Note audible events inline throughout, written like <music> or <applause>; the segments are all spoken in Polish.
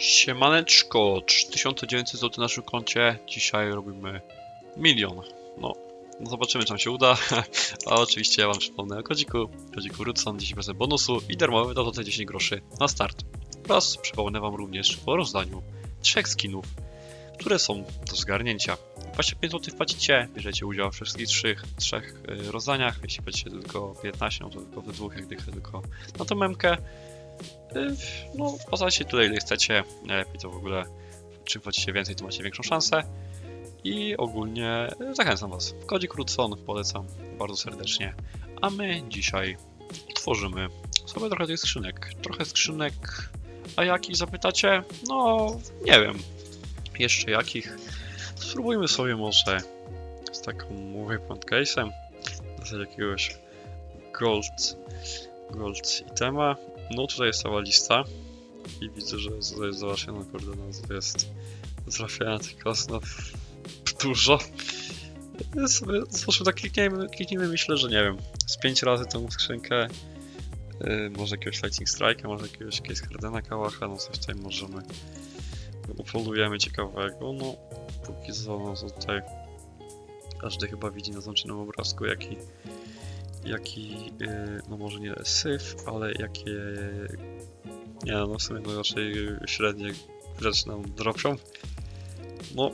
Siemaneczko, 3900 zł na naszym koncie. Dzisiaj robimy milion. No, no zobaczymy, czy nam się uda. <laughs> A oczywiście ja wam przypomnę o kodziku. Kodziku Rudson, 10% bonusu i darmowy dodatek 10 groszy na start. Oraz przypomnę wam również o rozdaniu trzech skinów, które są do zgarnięcia. 25 zł wpłacicie, bierzecie udział w wszystkich trzech, trzech y, rozdaniach. Jeśli płacicie tylko 15, no to tylko we dwóch, jak tylko na tą memkę. Y, No, poznajcie tyle, ile chcecie. Najlepiej to w ogóle, czym płacicie więcej, to macie większą szansę. I ogólnie y, zachęcam Was. W kodzie Krótson polecam bardzo serdecznie. A my dzisiaj tworzymy sobie trochę tych skrzynek. Trochę skrzynek, a jakich zapytacie? No, nie wiem. Jeszcze jakich? Spróbujmy sobie może z taką weapon case'em. Dostać jakiegoś gold, gold itema. No tutaj jest cała lista i widzę, że tutaj jest załatwiona koordynacja, to jest trafiania tych kosnów dużo. Sobie sposób tak klikniemy, klikniemy, myślę, że nie wiem, z 5 razy tą skrzynkę, yy, może jakiegoś Fighting Strike'a, może jakiegoś Case Hardena Kałacha, no coś tutaj możemy, upolujemy ciekawego, no póki co, no tutaj każdy chyba widzi na załączonym obrazku, jaki jaki, yy, no może nie syf, ale jakie, nie no w sumie no raczej średnie rzeczy nam dropią. No,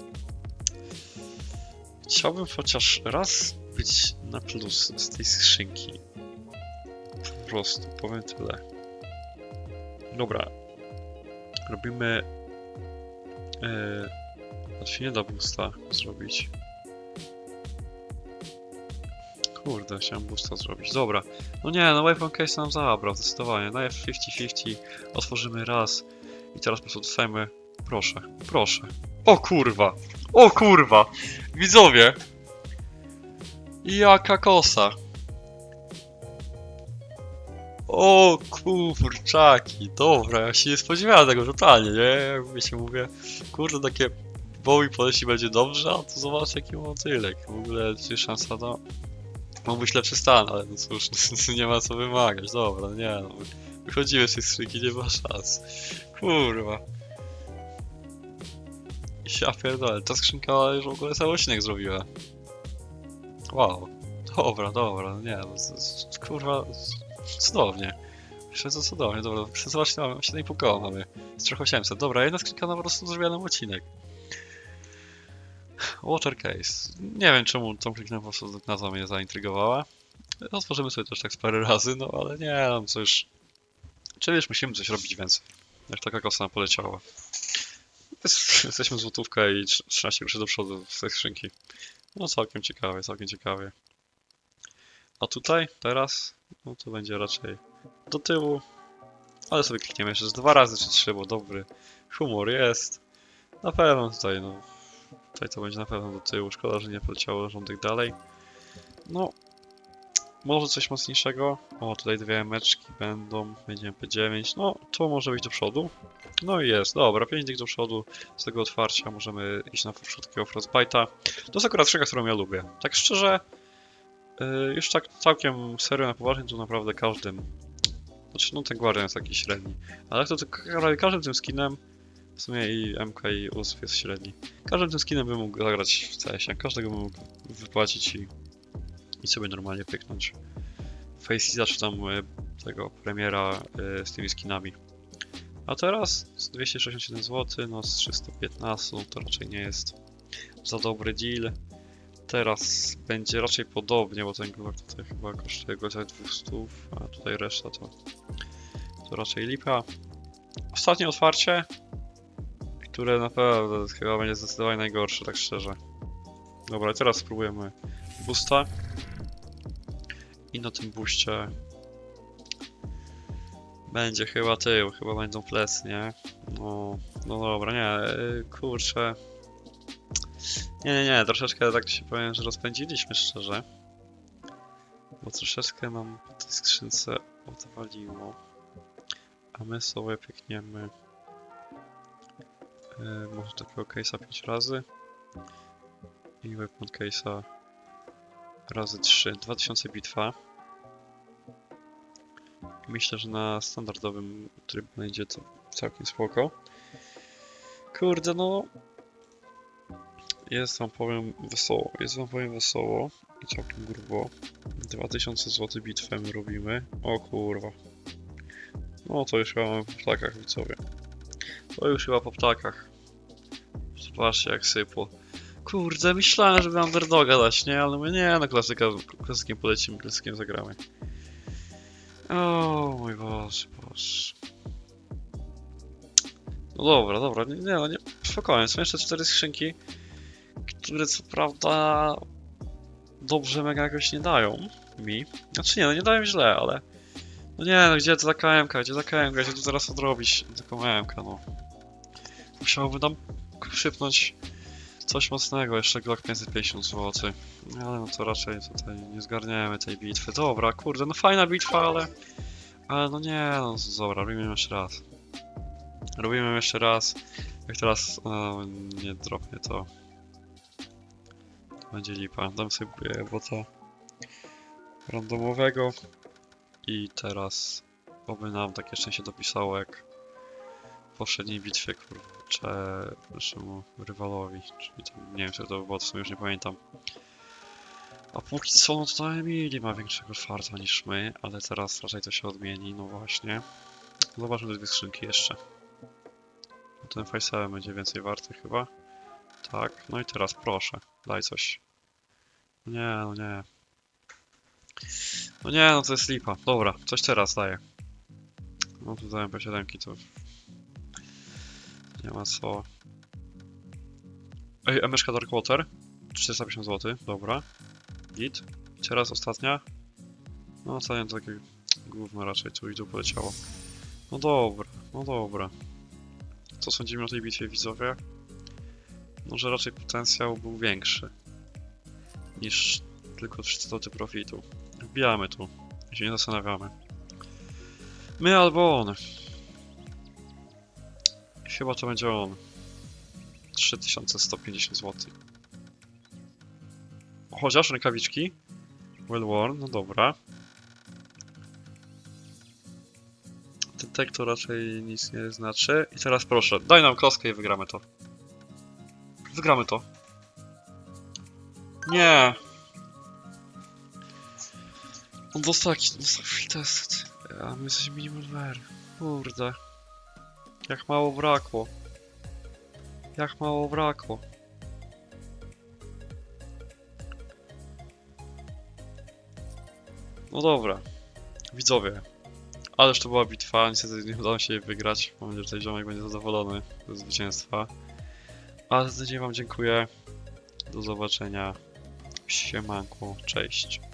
chciałbym chociaż raz być na plus z tej skrzynki. Po prostu, powiem tyle. Dobra, robimy, yy, się nie da boosta zrobić. Kurde, chciałem boosta zrobić. Dobra. No nie, no weapon case nam zabrał, zdecydowanie. Daję 50-50, otworzymy raz i teraz po prostu dostajemy... Proszę, proszę. O kurwa! O kurwa! Widzowie! Jaka kosa! O kurczaki, dobra, ja się nie spodziewałem tego totalnie, nie? Jakby się mówię, kurde, takie Bowie poleci będzie dobrze, a tu zobacz jaki motylek. W ogóle czy szansa na Mógł być lepszy stan, ale no cóż, <laughs> nie ma co wymagać. Dobra, nie no. Wychodzimy z tej skrzynki, nie ma szans. Kurwa. Ja pierdolę, ta skrzynka już w ogóle cały odcinek zrobiła. Wow. Dobra, dobra, no nie no, kurwa, cudownie. Że cudownie, dobra, zobaczcie, mamy 7,5 koła mamy. Z 3800. Dobra, jedna skrzynka na po prostu zrobiła nam odcinek. Water Case. Nie wiem czemu tą kliknę po prostu nazwa mnie zaintrygowała. Otworzymy sobie też tak z parę razy, no ale nie, no coś. Czy wiesz, musimy coś robić więcej. Jak taka kosa nam poleciała. Jest- Jesteśmy złotówka i trz- 13 groszy do przodu z tej skrzynki. No całkiem ciekawie, całkiem ciekawie. A tutaj, teraz, no to będzie raczej do tyłu. Ale sobie klikniemy jeszcze z dwa razy czy trzy, bo dobry humor jest. Na pewno tutaj, no, Tutaj to będzie na pewno do tyłu. Szkoda, że nie poleciało rządek dalej. No, może coś mocniejszego. O, tutaj dwie meczki będą. Będziemy P9. No, to może być do przodu. No i jest, dobra, 5 dych do przodu. Z tego otwarcia możemy iść na takiego Frostbite'a. To jest akurat szyka, którą ja lubię. Tak szczerze, yy, już tak całkiem serio na poważnie, to naprawdę każdym. Znaczy, no ten Guardian jest taki średni. Ale to, to każdym tym skinem, w sumie i MK i USP jest średni. Każdym tym skinem bym mógł zagrać w CS-ie, każdego bym mógł wypłacić i, i sobie normalnie pyknąć. Face'a czy tam e, tego premiera e, z tymi skinami. A teraz z 267 zł, no z 315 to raczej nie jest za dobry deal. Teraz będzie raczej podobnie, bo ten glok tutaj chyba kosztuje go za 200, a tutaj reszta to, to raczej lipa. Ostatnie otwarcie, które naprawdę chyba będzie zdecydowanie najgorsze, tak szczerze. Dobra, teraz spróbujemy boosta. I na tym booście będzie chyba tył, chyba będą plecy, nie? No, no dobra, nie, yy, kurczę. Nie, nie, nie, troszeczkę tak się powiem, że rozpędziliśmy szczerze. Bo troszeczkę nam po tej skrzynce odwaliło. A my sobie piękniemy E, może takiego case'a 5 razy. I weapon case'a razy 3. 2000 bitwa. Myślę, że na standardowym trybie będzie to całkiem spoko. Kurde, no. Jest wam powiem wesoło, jest wam powiem wesoło i całkiem grubo. 2000 zł bitwę my robimy. O kurwa. No to już mamy po ptakach, widzowie. To już chyba po ptakach. Zobaczcie jak sypło. Kurde, myślałem, żeby underdoga dać, nie? Ale mówię, nie, no klasyka, klasykiem polecimy, klasykiem zagramy. O mój Boże, Boże. No dobra, dobra, nie, nie, no nie, spokojnie, są jeszcze cztery skrzynki, które co prawda dobrze mega jakoś nie dają mi. Znaczy nie, no nie dają źle, ale no nie, no gdzie ta KMK, gdzie ta KMK, gdzie tu zaraz odrobić taką KMK, no. Musiałoby nam szybnąć coś mocnego, jeszcze Glock 550 zł. Ale no to raczej tutaj nie zgarniemy tej bitwy. Dobra, kurde, no fajna bitwa, ale... Ale no nie, no dobra, robimy jeszcze raz. Robimy jeszcze raz. Jak teraz no, nie dropnie to będzie lipa. Dam sobie bota randomowego. I teraz oby nam takie szczęście dopisało jak w poprzedniej bitwie, kurczę, naszemu rywalowi. Czyli tam, nie wiem, co to było, to już nie pamiętam. A póki co, no to Emily ma większego farta niż my, ale teraz raczej to się odmieni, no właśnie. Zobaczmy te dwie skrzynki jeszcze. No Ten Face'em będzie więcej warty chyba. Tak, no i teraz proszę, daj coś. Nie, no nie. No nie, no to jest lipa. Dobra, coś teraz daję. No tu dałem P7, to... Nie ma co. Ej, MSK Darkwater. 450 zł, dobra. Git. Teraz ostatnia. No ostatnia to takie gówno raczej tu i tu poleciało. No dobra, no dobra. Co sądzimy o tej bitwie widzowie? No, że raczej potencjał był większy niż tylko 300 zł profitu. Wbijamy tu, się nie zastanawiamy. My albo on. Chyba to będzie on. 3150 zł. Chociaż rękawiczki. Well worn, no dobra. Ten to raczej nic nie znaczy. I teraz proszę, daj nam kostkę i wygramy to. Wygramy to. Nie. On dostał jakiś dostał test. A my jesteśmy minimum wear. Kurde. Jak mało brakło. Jak mało brakło. No dobra. Widzowie. Ależ to była bitwa, niestety nie udało się jej wygrać. Mam nadzieję, że ten ziomek będzie zadowolony ze zwycięstwa. Ale za tydzień wam dziękuję. Do zobaczenia. Siemanku, cześć.